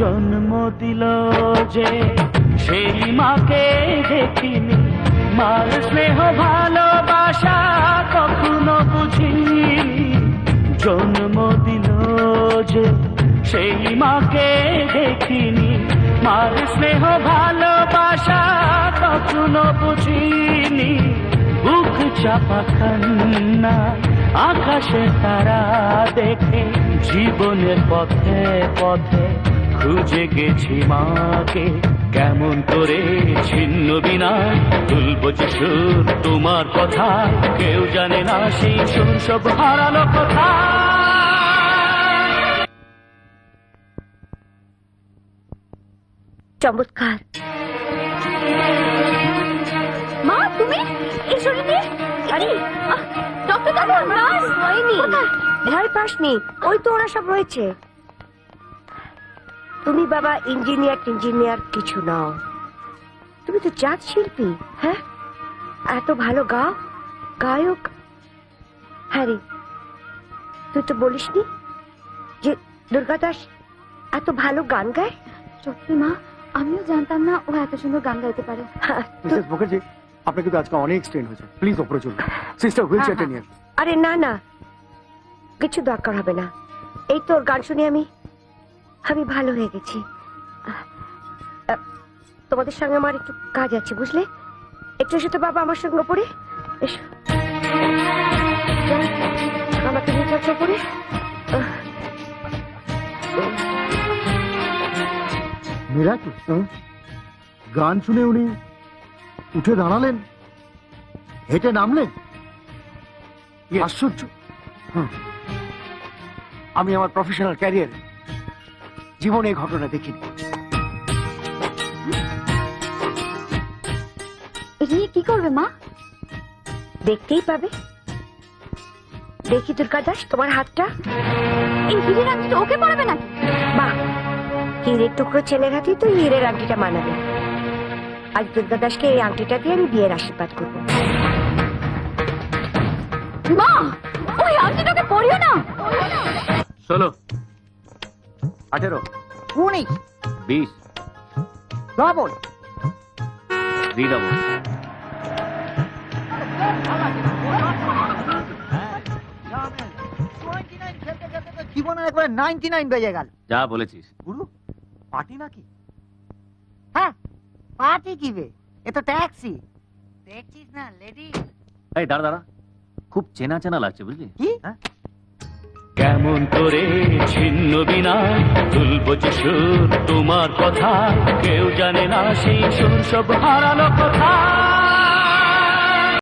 জন্ম দিল যে সেই মাকে দেখিনি। মার স্নেহ ভালোবাসা কখনো বুঝিনি। জন্ম দিল যে সেই মাকে দেখিনি। মার স্নেহ ভালোবাসা কখনো বুঝিনি। বুক চাপা কান্না আকাশে তারা দেখে জীবনের পথে পথে খুঁজে গেছি মাকে। কেমন করে ছিন্ন বিনা তুলব যে সুর তোমার কথা। কেউ জানে না সেই সুর সব হারানো কথা। চমৎকার। মা তুমি? এই শরীরে আরে। ডক্টর ভয় পাসনি ওই তো ওরা সব রয়েছে। তুমি বাবা ইঞ্জিনিয়ার ইঞ্জিনিয়ার কিছু নাও। তুমি তো জাত শিল্পী হ্যাঁ? এত ভালো গাও গায়ক। হ্যাঁ রে তুই তো বলিসনি যে দুর্গাদাস এত ভালো গান গায়? সত্যি মা আমিও জানতাম না ও এত সুন্দর গান গাইতে পারে। হ্যাঁ, তো- মিসেস মুখার্জি আপনি কিন্তু আজকে অনেক স্ট্রেন হয়েছে। প্লিজ ওপরে চলুন। সিস্টার হুইল চেয়ারটা নিয়ে আরে না না। কিছু দরকার হবে না। এই তোর গান শুনে আমি। আমি ভালো হয়ে গেছি। তোমাদের সঙ্গে আমার একটু কাজ আছে বুঝলে? একটু এসে তো বাবা আমার সঙ্গে পড়ে এসো। আমাকে নিয়ে মিরাকেল গান শুনে উনি উঠে দাঁড়ালেন। হেঁটে নামলেন। আশ্চর্য। হুম। আমি আমার প্রফেশনাল ক্যারিয়ার জীবনে এই ঘটনা দেখিনি কি করবে মা? দেখতেই পাবে। দেখি দুর্গা দাস তোমার হাতটা। এই হিরের আংটিটা ওকে পড়াবে নাকি বাহ হিরের টুকরো ছেলের হাতেই তো হিরের আংটিটা মানাবে। আজ দুর্গা দাসকে এই আংটিটা দিয়ে আমি বিয়ের আশীর্বাদ করব। মা ওই আংটিটাকে পরিও না। ষোলো আঠেরো। উনিশ। বিশ। ডবল থ্রি ডবল জীবনের একবারে নাইনটি নাইন বেজে গেল। যা বলেছিস। গুরু পার্টি নাকি? হ্যাঁ পার্টি কি বে? এ তো ট্যাক্সি। দেখছিস না লেডি। এই দাঁড়া দাঁড়া। খুব চেনা চেনা লাগছে বুঝলি? কি? হ্যাঁ? কেমন করে ছিন্ন বিনা। তুলব যে তোমার কথা, কেউ জানে না সেই সুর সব হারানো কথা।